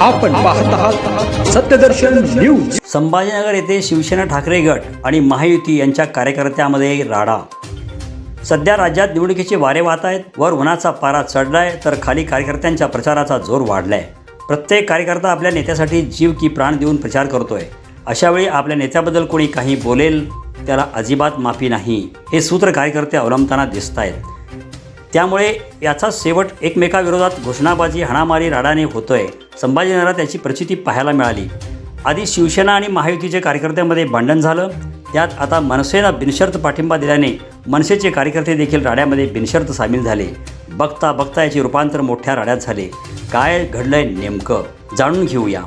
आपण पाहत आहात सत्यदर्शन न्यूज. संभाजीनगर येथे शिवसेना ठाकरे गट आणि महायुती यांच्या कार्यकर्त्यामध्ये राडा. सध्या राज्यात निवडणुकीचे वारे वाहत आहेत वर उन्हाचा पारा चढलाय तर खाली कार्यकर्त्यांच्या प्रचाराचा जोर वाढलाय. प्रत्येक कार्यकर्ता आपल्या नेत्यासाठी जीव की प्राण देऊन प्रचार करतोय. अशावेळी आपल्या नेत्याबद्दल कोणी काही बोलेल त्याला अजिबात माफी नाही. हे सूत्र कार्यकर्ते अवलंबताना दिसत आहेत त्यामुळे याचा शेवट एकमेकाविरोधात घोषणाबाजी हाणामारी राडाने होतोय. संभाजीनगरात त्याची प्रचिती पाहायला मिळाली. आधी शिवसेना आणि महायुतीच्या कार्यकर्त्यांमध्ये भांडण झालं. त्यात आता मनसेनं बिनशर्त पाठिंबा दिल्याने मनसेचे कार्यकर्ते देखील राड्यामध्ये बिनशर्त सामील झाले. बघता बघता याचे रूपांतर मोठ्या राड्यात झाले. काय घडलंय नेमकं? जाणून घेऊया.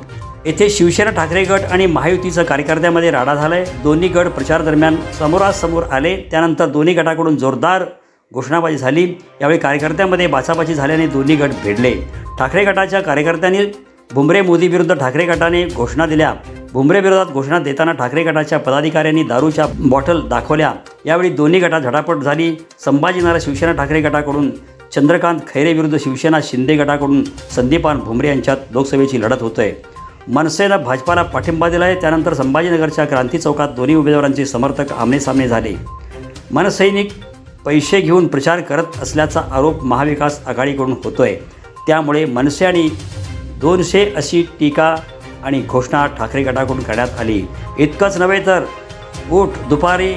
येथे शिवसेना ठाकरे गट आणि महायुतीचं कार्यकर्त्यामध्ये राडा झालाय. दोन्ही गट प्रचार दरम्यान समोरासमोर आले. त्यानंतर दोन्ही गटाकडून जोरदार घोषणाबाजी झाली. यावेळी कार्यकर्त्यांमध्ये बाचाबाची झाल्याने दोन्ही गट भिडले. ठाकरे गटाच्या कार्यकर्त्यांनी भुमरे मोदी विरुद्ध ठाकरे गटाने घोषणा दिल्या. भुमरे विरोधात घोषणा देताना ठाकरे गटाच्या पदाधिकाऱ्यांनी दारूच्या बॉटल दाखवल्या. यावेळी दोन्ही गटात झटापट झाली. संभाजीनगर शिवसेना ठाकरे गटाकडून चंद्रकांत खैरे विरुद्ध शिवसेना शिंदे गटाकडून संदीपान भुमरे यांच्यात लोकसभेची लढत होते मनसेनं भाजपाला पाठिंबा दिला आहे त्यानंतर संभाजीनगरच्या क्रांती चौकात दोन्ही उमेदवारांचे समर्थक आमनेसामने झाले. मनसैनिक पैसे घेऊन प्रचार करत असल्याचा आरोप महाविकास आघाडीकडून होतोय. त्यामुळे मनसे आणि दोनशे अशी टीका आणि घोषणा ठाकरे गटाकडून करण्यात आली. इतकंच नव्हे तर उठ दुपारी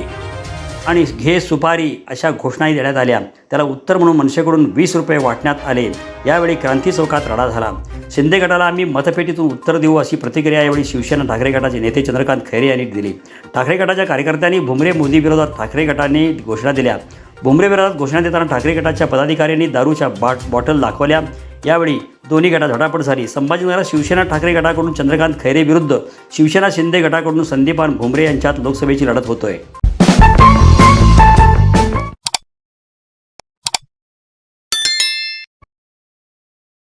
आणि घे सुपारी अशा घोषणाही देण्यात आल्या. त्याला उत्तर म्हणून मनसेकडून वीस रुपये वाटण्यात आले. यावेळी क्रांती चौकात राडा झाला. शिंदे गटाला आम्ही मतपेटीतून उत्तर देऊ अशी प्रतिक्रिया यावेळी शिवसेना ठाकरे गटाचे नेते चंद्रकांत खैरे यांनी दिली. ठाकरे गटाच्या कार्यकर्त्यांनी भुमरे मोदी विरोधात ठाकरे गटाने घोषणा दिल्या. भुमरे विरोधात घोषणा देताना ठाकरे गटाच्या पदाधिकाऱ्यांनी दारूच्या बाट बॉटल दाखवल्या. यावेळी दोन्ही गटात झटापट झाली. संभाजीनगरात शिवसेना ठाकरे गटाकडून चंद्रकांत खैरे विरुद्ध शिवसेना शिंदे गटाकडून संदीपान भुमरे यांच्यात लोकसभेची लढत होतोय.